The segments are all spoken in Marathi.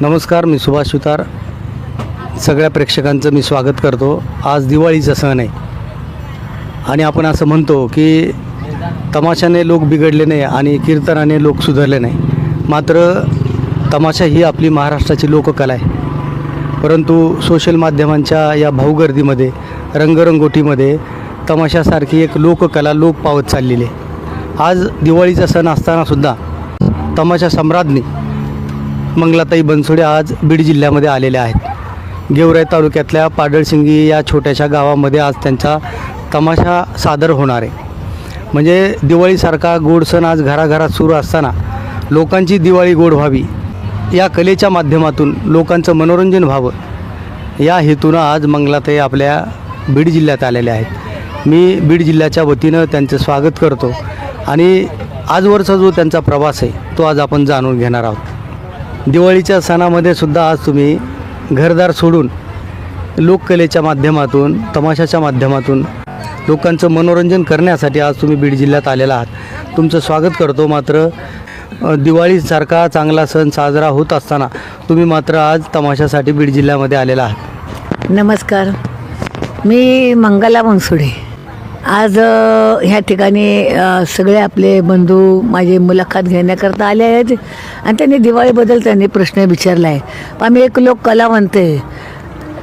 नमस्कार मी सुभाष सुतार. सगळ्या प्रेक्षकांचं मी स्वागत करतो. आज दिवाळीचा सण आहे. आणि आपण असं म्हणतो की तमाशाने लोक बिघडले नाही आणि कीर्तनाने लोक सुधारले नाही. मात्र तमाशा ही आपली महाराष्ट्राची लोककला आहे. परंतु सोशल माध्यमांच्या या भाऊगर्दीमध्ये रंगरंगोटीमध्ये तमाशासारखी एक लोककला लोप पावत चाललेली आहे. आज दिवाळीचा सण असतानासुद्धा तमाशा सम्राज्ञी मंगलाताई बनसोडे आज बीड जिल्ह्यामध्ये आलेल्या आहेत. गेवराई तालुक्यातल्या पाडळसिंगी या छोट्याशा गावामध्ये आज त्यांचा तमाशा सादर होणार आहे. म्हणजे दिवाळीसारखा गोड सण आज घराघरात सुरू असताना लोकांची दिवाळी गोड व्हावी या कलेच्या माध्यमातून लोकांचं मनोरंजन व्हावं या हेतूनं आज मंगलाताई आपल्या बीड जिल्ह्यात आलेल्या आहेत. मी बीड जिल्ह्याच्या वतीनं त्यांचं स्वागत करतो. आणि आजवरचा जो त्यांचा प्रवास आहे तो आज आपण जाणून घेणार आहोत. दिवाळीच्या सणामध्ये सुद्धा आज तुम्ही घरदार सोडून लोककलेच्या माध्यमातून तमाशाच्या माध्यमातून लोकांचं मनोरंजन करण्यासाठी आज तुम्ही बीड जिल्ह्यात आलेला आहात. तुमचं स्वागत करतो मात्र दिवाळीसारखा चांगला सण साजरा होत असताना तुम्ही मात्र आज तमाशासाठी बीड जिल्ह्यामध्ये आलेला आहात. नमस्कार. मी मंगला बनसुडे. आज ह्या ठिकाणी सगळे आपले बंधू माझे मुलाखत घेण्याकरता आले आहेत आणि त्यांनी दिवाळीबद्दल त्यांनी प्रश्न विचारला आहे आम्ही एक लोक कलावंत आहे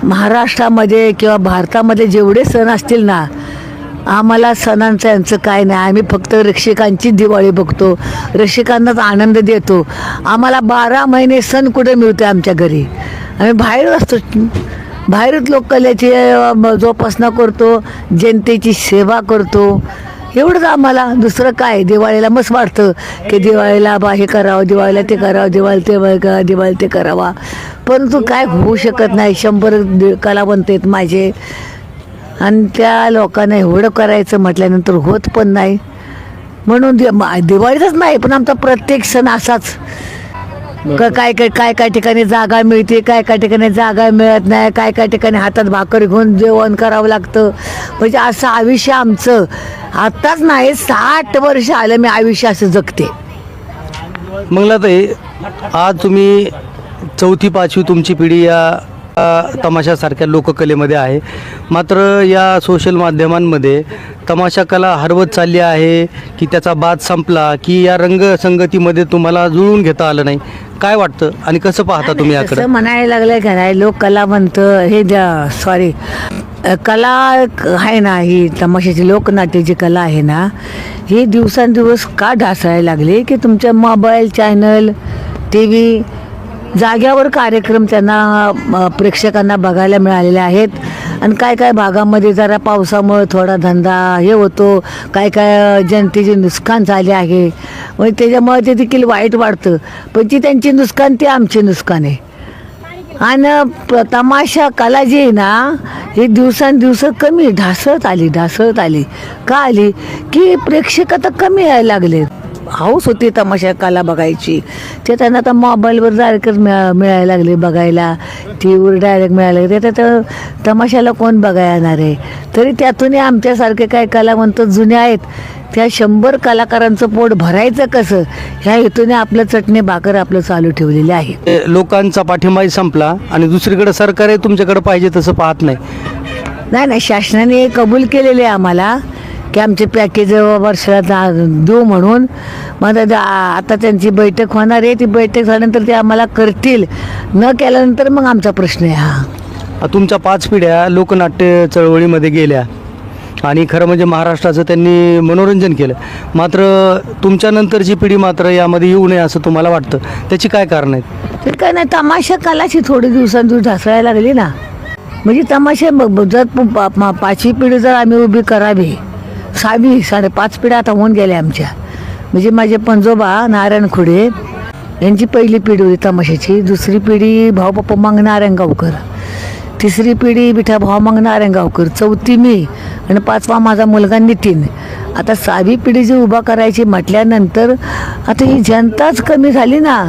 महाराष्ट्रामध्ये किंवा भारतामध्ये जेवढे सण असतील ना आम्हाला सणांचं यांचं काय नाही. आम्ही फक्त रक्षिकांचीच दिवाळी बघतो. रक्षिकांनाच आनंद देतो. आम्हाला बारा महिने सण कुठे मिळते आमच्या घरी? आम्ही बाहेर असतो. बाहेरच लोक कलेची जोपासना करतो जनतेची सेवा करतो. एवढंच आम्हाला. दुसरं काय? दिवाळीला मस्त वाटतं की दिवाळीला बा हे करावं दिवाळीला ते करावं दिवाळी ते करा दिवाळी ते करावा. परंतु काय होऊ शकत नाही. शंभर कलावंत आहेत माझे. आणि त्या लोकांना एवढं करायचं म्हटल्यानंतर होत पण नाही. म्हणून दि- मा- दिवाळीतच नाही पण आमचा प्रत्येक सण असाच. क- काय काय काय काय ठिकाणी जागा मिळते काय काय ठिकाणी जागा मिळत नाही काय काय ठिकाणी हातात भाकर घेऊन जेवण करावं लागतं. म्हणजे असं आयुष्य आमचं. आत्ताच नाही साठ वर्ष आलं मी आयुष्य असं जगते. मंगलाताई आज तुम्ही चौथी पाचवी तुमची पिढी या अ, तमाशासारख्या लोककलेमध्ये आहे. मात्र या सोशल माध्यमांमध्ये तमाशा कला हरवत चालली आहे की त्याचा बाद संपला की या रंगसंगतीमध्ये तुम्हाला जुळून घेता आलं नाही. काय वाटतं? आणि कसं पाहता तुम्ही याकडे? असं म्हणायला लागलं का नाही लोक कलावंत हे सॉरी कला आहे ना ही तमाशाची लोकनाट्याची कला आहे ना ही दिवसांदिवस का ढासळायला लागली की तुमच्या मोबाईल चॅनल टी व्ही जाग्यावर कार्यक्रम त्यांना प्रेक्षकांना बघायला मिळालेले आहेत. आणि काय काय भागामध्ये जरा पावसामुळे थोडा धंदा हे होतो. काय काय जनतेचे नुकसान झाले आहे. म्हणजे त्याच्यामुळे ते देखील वाईट वाढतं पण ती त्यांची नुकसान ती आमचे नुकसान आहे. आणि तमाशा कला जी आहे ना ही दिवसांदिवस कमी ढासळत आली ढासळत आली. का आली? की प्रेक्षक आता कमी यायला लागले हाऊस होती तमाशा कला बघायची. ते त्यांना आता मोबाईलवर डायरेक्ट मिळा मिळायला लागले बघायला. टी व्हीवर डायरेक्ट मिळायला लागले. ते तर तमाशाला कोण बघायला येणार आहे? तरी त्यातूनही आमच्यासारखे काय कलावंत जुने आहेत? त्या शंभर कलाकारांचं पोट भरायचं कसं? ह्या हेतूने आपलं चटणी भाकर आपलं चालू ठेवलेले आहे. लोकांचा पाठिंबाही संपला आणि दुसरीकडे सरकार हे तुमच्याकडे पाहिजे तसं पाहत नाही. नाही नाही शासनाने कबूल केलेले आहे आम्हाला. की आमचे पॅकेज वर्षाला देऊ म्हणून. मग आता त्यांची बैठक होणार आहे. ती बैठक झाल्यानंतर ते आम्हाला करतील. न केल्यानंतर मग आमचा प्रश्न आहे हा. तुमच्या पाच पिढ्या लोकनाट्य चळवळीमध्ये गेल्या. आणि खरं म्हणजे महाराष्ट्राचं त्यांनी मनोरंजन केलं. मात्र तुमच्यानंतरची पिढी मात्र यामध्ये येऊ नये असं तुम्हाला वाटतं. त्याची काय कारण आहेत? तर काय नाही तमाशा कलाची थोडी दिवसांदिवस ढासळायला लागली ना. म्हणजे तमाशा जर पाचवी पिढी जर आम्ही उभी करावी सहावी साडेपाच पिढ्या आता होऊन गेल्या आमच्या. म्हणजे माझे पंजोबा नारायण खुडे यांची पहिली पिढी होती तमाशाची. दुसरी पिढी भाऊपप्पा मग नारायण गावकर तिसरी पिढी बिठा भाऊ मग नारायण गावकर चौथी मी आणि पाचवा माझा मुलगा नितीन. आता सहावी पिढी जी उभा करायची म्हटल्यानंतर आता ही जनताच कमी झाली ना.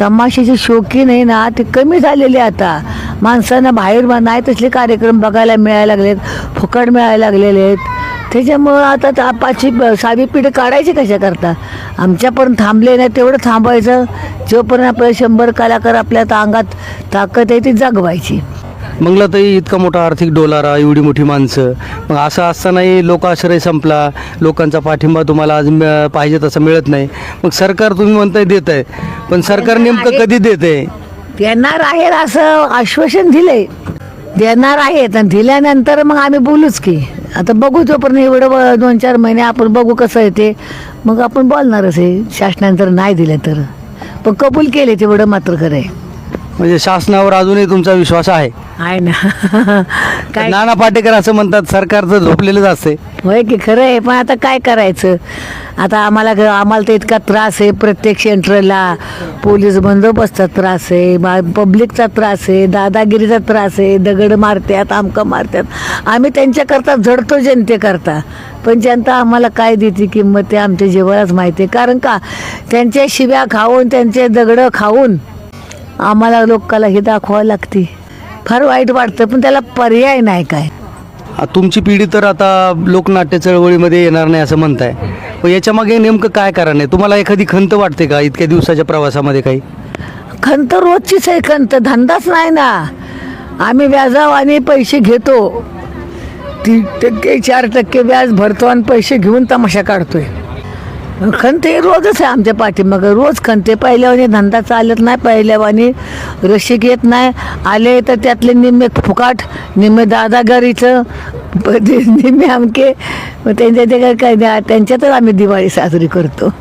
तमाशाचे शौकीन आहे ना ते कमी झालेले आता. माणसांना बाहेर नाही तसले कार्यक्रम बघायला मिळायला लागलेत फुकट मिळायला लागलेले आहेत. त्याच्यामुळं आता त्या पाचवी सहावी पिढी काढायची कशा करता आमच्यापर्यंत थांबले नाही तेवढं थांबायचं जोपर्यंत आपल्या शंभर कलाकार आपल्या अंगात ताकद आहे ती जगवायची. मंगलाताई इतका मोठा आर्थिक डोलारा एवढी मोठी माणसं. मग असं असतानाही लोकाश्रय संपला. लोकांचा पाठिंबा तुम्हाला आज पाहिजे तसं मिळत नाही. मग सरकार तुम्ही म्हणताय देत आहे पण सरकार नेमकं कधी देत आहे देणार आहे असं आश्वासन दिलंय. देणार आहेत आणि दिल्यानंतर मग आम्ही बोलूच की. आता बघू जोपर्यंत एवढं दोन चार महिने आपण बघू कसं आहे ते. मग आपण बोलणारच आहे. शासनानंतर नाही दिलं तर. पण कबूल केले तेवढं मात्र खरं आहे. म्हणजे शासनावर अजूनही तुमचा विश्वास आहे? आहे ना. काय नाना पाटेकर असं म्हणतात सरकार तर झोपलेलंच असते. होय की खरं आहे पण आता काय करायचं? आता आम्हाला ग- आम्हाला तर इतका त्रास आहे प्रत्येक सेंटरला. पोलीस बंदोबस्ताचा त्रास आहे बा- पब्लिकचा त्रास आहे दादागिरीचा त्रास आहे दगड मारतात आमकं मारतात आम्ही त्यांच्याकरता झडतो जनतेकरता. पण जनता आम्हाला काय देते किंमत ते आमच्या जीवालाच माहिती आहे. कारण का? त्यांच्या शिव्या खाऊन त्यांचे दगडं खाऊन आम्हाला लोकाला हे दाखवावं लागते. फार वाईट वाटतं पण त्याला पर्याय नाही काय. आ, तुमची पिढी तर आता लोकनाट्य चळवळीमध्ये येणार नाही असं म्हणताय. पण याच्या मागे नेमकं काय कारण आहे? तुम्हाला एखादी खंत वाटते का इतक्या दिवसाच्या प्रवासामध्ये काही? खंत रोजचीच आहे खंत धंदाच नाही ना. आम्ही व्याजावाने पैसे घेतो. तीन टक्के चार टक्के व्याज भरतो आणि पैसे घेऊन तमाशा काढतोय. खंत रोजच आहे आमच्या पाठीमाग. रोज खंते पहिल्यावानी धंदा चालत नाही पहिल्यावानी रशिक येत नाही. आले तर त्यातले निम्मे फुकाट निम्मे दादागारीचं ते निम्मे आमके त्यांच्या ते काय त्यांच्यातच आम्ही दिवाळी साजरी करतो.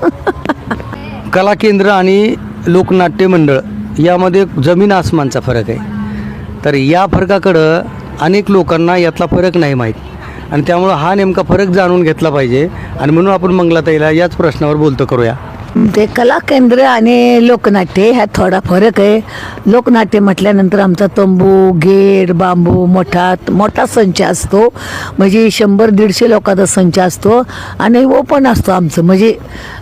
कला केंद्र आणि लोकनाट्य मंडळ यामध्ये जमीन आसमानचा फरक आहे. तर या फरकाकडं अनेक लोकांना यातला फरक नाही माहीत. आणि त्यामुळं हा नेमका फरक जाणून घेतला पाहिजे. आणि म्हणून आपण मंगलाताईला याच प्रश्नावर बोलतो करूया. ते कला केंद्र आणि लोकनाट्य ह्यात थोडा फरक आहे. लोकनाट्य म्हटल्यानंतर आमचा तंबू गेट बांबू मोठा मोठा संच असतो. म्हणजे शंभर दीडशे लोकांचा संच असतो आणि ओपन असतो आमचं. म्हणजे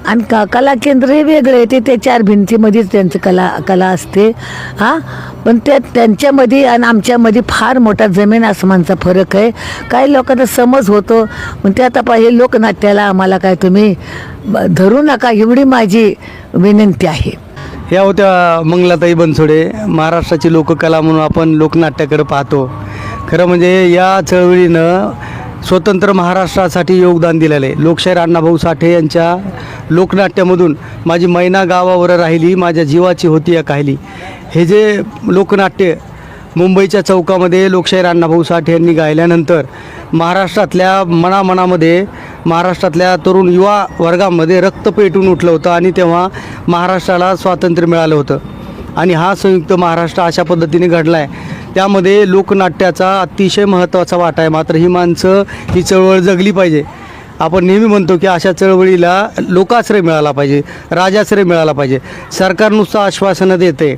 आणि का कला केंद्र हे वेगळं आहे. ते ते चार भिंतीमध्येच त्यांचं कला कला असते. हां? पण त्या त्यांच्यामध्ये आणि आमच्यामध्ये फार मोठा जमीन आसमानचा फरक आहे. काही लोकांना समज होतो. पण ते आता पाहिजे लोकनाट्याला आम्हाला काय तुम्ही ब- धरू नका. एवढी माझी विनंती आहे. या होत्या मंगलाताई बनसोडे. महाराष्ट्राची लोककला म्हणून आपण लोकनाट्याकडे पाहतो. खरं म्हणजे या चळवळीनं स्वतंत्र महाराष्ट्रासाठी योगदान दिलेलं आहे. लोकशाहीर अण्णाभाऊ साठे यांच्या लोकनाट्यामधून माझी मैना गावावर राहिली माझ्या जीवाची होती या काहिली. हे जे लोकनाट्य मुंबईच्या चौकामध्ये लोकशाहीर अण्णाभाऊ साठे यांनी गायल्यानंतर महाराष्ट्रातल्या मनामनामध्ये महाराष्ट्रातल्या तरुण युवा वर्गामध्ये रक्त पेटून उठलं होतं आणि तेव्हा महाराष्ट्राला स्वातंत्र्य मिळालं होतं. आणि हा संयुक्त महाराष्ट्र अशा पद्धतीने घडला आहे त्यामध्ये लोकनाट्याचा अतिशय महत्त्वाचा वाटा आहे. मात्र ही माणसं ही चळवळ जगली पाहिजे. आपण नेहमी म्हणतो की अशा चळवळीला लोकाश्रय मिळाला पाहिजे राजाश्रय मिळाला पाहिजे. सरकार नुसतं आश्वासनं देते.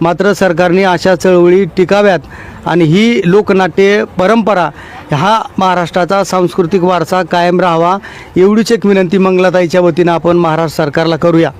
मात्र सरकारने अशा चळवळी टिकाव्यात. आणि ही लोकनाट्य परंपरा हा महाराष्ट्राचा सांस्कृतिक वारसा कायम राहावा एवढीच एक विनंती मंगलाताईच्या वतीनं आपण महाराष्ट्र सरकारला करूया.